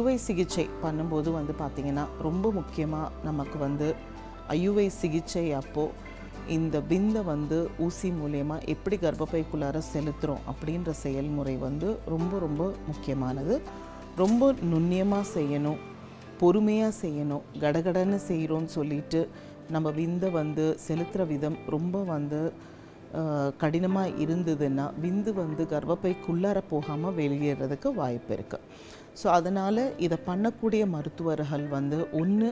அறுவை சிகிச்சை பண்ணும்போது வந்து பார்த்திங்கன்னா ரொம்ப முக்கியமாக நமக்கு வந்து அறுவை சிகிச்சை அப்போது இந்த விந்தை வந்து ஊசி மூலயமா எப்படி கர்ப்பப்பைக்குள்ளார செலுத்துகிறோம் அப்படின்ற செயல்முறை வந்து ரொம்ப ரொம்ப முக்கியமானது. ரொம்ப நுண்ணியமாக செய்யணும் பொறுமையாக செய்யணும் கடகடன்னு செய்கிறோன்னு சொல்லிட்டு நம்ம விந்தை வந்து செலுத்துகிற விதம் ரொம்ப வந்து கடினமாக இருந்ததுன்னா விந்து வந்து கர்ப்பப்பைக்குள்ளார போகாமல் வெளியேறதுக்கு வாய்ப்பு இருக்குது ஸோ அதனால் இதை பண்ணக்கூடிய மருத்துவர்கள் வந்து ஒன்று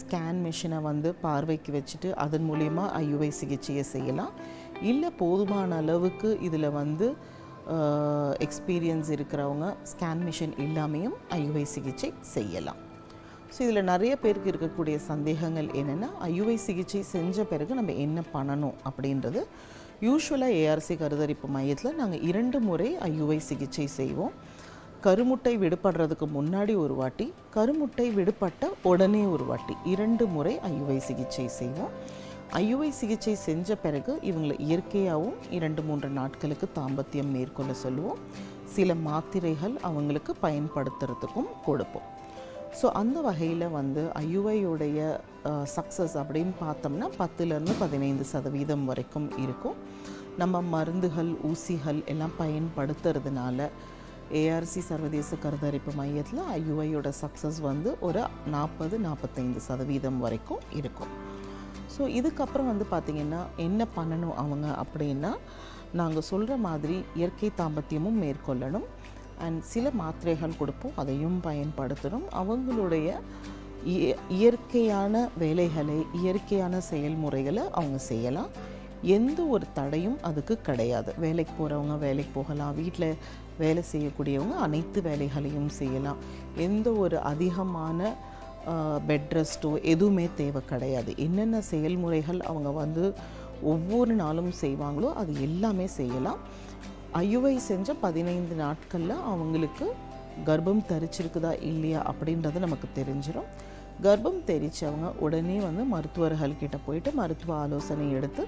ஸ்கேன் மிஷினை வந்து பார்வைக்கு வச்சுட்டு அதன் மூலிமா ஐயுவை சிகிச்சையை செய்யலாம். இல்லை போதுமான அளவுக்கு இதில் வந்து எக்ஸ்பீரியன்ஸ் இருக்கிறவங்க ஸ்கேன் மிஷின் இல்லாமையும் ஐயுவை சிகிச்சை செய்யலாம். ஸோ இதில் நிறைய பேருக்கு இருக்கக்கூடிய சந்தேகங்கள் என்னென்னா ஐயுவை சிகிச்சை செஞ்ச பிறகு நம்ம என்ன பண்ணணும் அப்படின்றது யூஸ்வலாக ஏஆர்சி கருதரிப்பு மையத்தில் நாங்கள் இரண்டு முறை ஐயுவை சிகிச்சை செய்வோம். கருமுட்டை விடுபடுறதுக்கு முன்னாடி ஒரு வாட்டி கருமுட்டை விடுபட்ட உடனே ஒரு வாட்டி இரண்டு முறை ஐயுவை சிகிச்சை செய்வோம். ஐயுவை சிகிச்சை செஞ்ச பிறகு இவங்களை இயற்கையாகவும் இரண்டு மூன்று நாட்களுக்கு தாம்பத்தியம் மேற்கொள்ள சொல்லுவோம். சில மாத்திரைகள் அவங்களுக்கு பயன்படுத்துறதுக்கும் கொடுப்போம். ஸோ அந்த வகையில் வந்து ஐயுஐயுடைய சக்ஸஸ் அப்படின்னு பார்த்தோம்னா பத்துலேருந்து பதினைந்து சதவீதம் வரைக்கும் இருக்கும். நம்ம மருந்துகள் ஊசிகள் எல்லாம் பயன்படுத்துறதுனால ஏஆர்சி சர்வதேச கருத்தரிப்பு மையத்தில் ஐயுஐயோட சக்ஸஸ் வந்து ஒரு நாற்பது நாற்பத்தைந்து சதவீதம் வரைக்கும் இருக்கும். ஸோ இதுக்கப்புறம் வந்து பார்த்திங்கன்னா என்ன பண்ணணும் அவங்க அப்படின்னா நாங்கள் சொல்கிற மாதிரி இயற்கை தாம்பத்தியமும் மேற்கொள்ளணும். அண்ட் சில மாத்திரைகள் கொடுப்போம் அதையும் பயன்படுத்தணும் அவங்களுடைய இயற்கையான வேலைகளை இயற்கையான செயல்முறைகளை அவங்க செய்யலாம். எந்த ஒரு தடையும் அதுக்கு கிடையாது. வேலைக்கு போகிறவங்க வேலைக்கு போகலாம். வீட்டில் வேலை செய்யக்கூடியவங்க அனைத்து வேலைகளையும் செய்யலாம். எந்த ஒரு அதிகமான பெட் ரெஸ்ட்டோ எதுவுமே தேவை கிடையாது. என்னென்ன செயல்முறைகள் அவங்க வந்து ஒவ்வொரு நாளும் செய்வாங்களோ அது எல்லாமே செய்யலாம். ஐயுவை செஞ்ச பதினைந்து நாட்களில் அவங்களுக்கு கர்ப்பம் தரிச்சிருக்குதா இல்லையா அப்படின்றது நமக்கு தெரிஞ்சிடும் கர்ப்பம் தெரிச்சவங்க உடனே வந்து மருத்துவர்கள்கிட்ட போயிட்டு மருத்துவ ஆலோசனை எடுத்து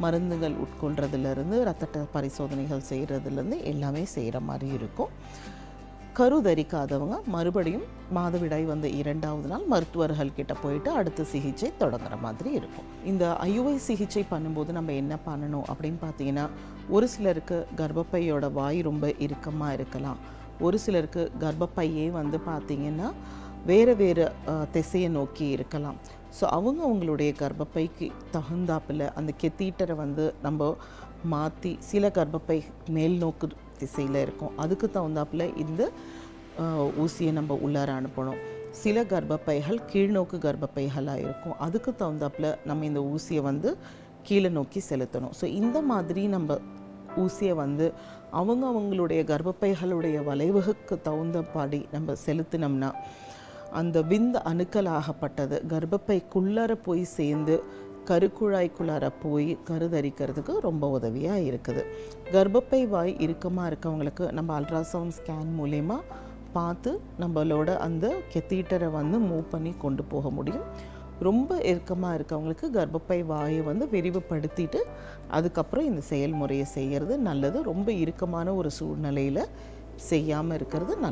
மருந்துகள் உட்கொள்றதுலேருந்து ரத்த பரிசோதனைகள் செய்கிறதுலேருந்து எல்லாமே செய்கிற மாதிரி இருக்கும். கரு தரிக்காதவங்க மறுபடியும் மாதவிடாய் வந்த இரண்டாவது நாள் மருத்துவர்கள் கிட்ட போயிட்டு அடுத்த சிகிச்சை தொடங்குற மாதிரி இருக்கும். இந்த ஐயுவை சிகிச்சை பண்ணும்போது நம்ம என்ன பண்ணணும் அப்படின்னு பார்த்தீங்கன்னா ஒரு சிலருக்கு கர்ப்பப்பையோட வாய் ரொம்ப இறுக்கமாக இருக்கலாம். ஒரு சிலருக்கு கர்ப்பப்பையே வந்து பார்த்தீங்கன்னா வேறு வேறு திசையை நோக்கி இருக்கலாம். ஸோ அவங்க அவங்களுடைய கர்ப்பப்பைக்கு தகுந்தாப்பில் அந்த கெத்தீட்டரை வந்து நம்ம மாற்றி சில கர்ப்பப்பை மேல் நோக்கு திசையில் இருக்கும். அதுக்கு தகுந்தாப்புல இந்த ஊசியை நம்ம உள்ளார அனுப்பணும். சில கர்ப்பப்பைகள் கீழ்நோக்கு கர்ப்பப்பைகளாக இருக்கும். அதுக்கு தகுந்தாப்புல நம்ம இந்த ஊசியை வந்து கீழே நோக்கி செலுத்தணும். ஸோ இந்த மாதிரி நம்ம ஊசியை வந்து அவங்க அவங்களுடைய கர்ப்பப்பைகளுடைய வளைவுகளுக்கு தகுந்தபடி நம்ம செலுத்தினோம்னா அந்த விந்து அணுக்களாகப்பட்டது கர்ப்பப்பைக்குள்ளார போய் சேர்ந்து கருக்குழாய்க்குள்ளார போய் கருதரிக்கிறதுக்கு ரொம்ப உதவியாக இருக்குது. கர்ப்பப்பை வாய் இறுக்கமாக இருக்கவங்களுக்கு நம்ம அல்ட்ராசவுண்ட் ஸ்கேன் மூலயமா பார்த்து நம்மளோட அந்த கெத்தீட்டரை வந்து மூவ் பண்ணி கொண்டு போக முடியும். ரொம்ப இறுக்கமாக இருக்கவங்களுக்கு கர்ப்பப்பை வாயை வந்து விரிவுபடுத்திட்டு அதுக்கப்புறம் இந்த செயல்முறையை செய்கிறது நல்லது. ரொம்ப இறுக்கமான ஒரு சூழ்நிலையில் செய்யாமல் இருக்கிறது நல்லது.